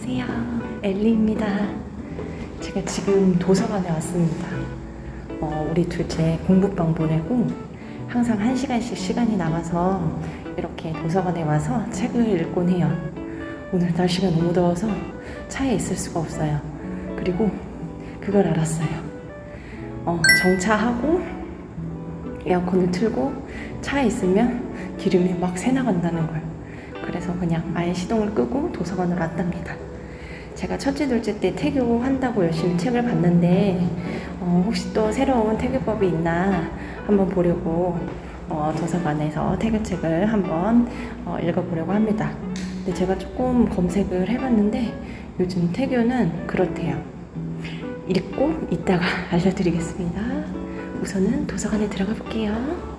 안녕하세요. 엘리입니다. 제가 지금 도서관에 왔습니다. 어, 우리 둘째 공부방 보내고 항상 한 시간씩 시간이 남아서 이렇게 도서관에 와서 책을 읽곤 해요. 오늘 날씨가 너무 더워서 차에 있을 수가 없어요. 그리고 그걸 알았어요. 어, 정차하고 에어컨을 틀고 차에 있으면 기름이 막 새나간다는 걸. 그래서 그냥 아예 시동을 끄고 도서관으로 왔답니다. 제가 첫째, 둘째 때 태교 한다고 열심히 책을 봤는데 어, 혹시 또 새로운 태교법이 있나 한번 보려고 어, 도서관에서 태교책을 한번 어, 읽어보려고 합니다. 근데 제가 조금 검색을 해봤는데 요즘 태교는 그렇대요. 읽고 이따가 알려드리겠습니다. 우선은 도서관에 들어가 볼게요.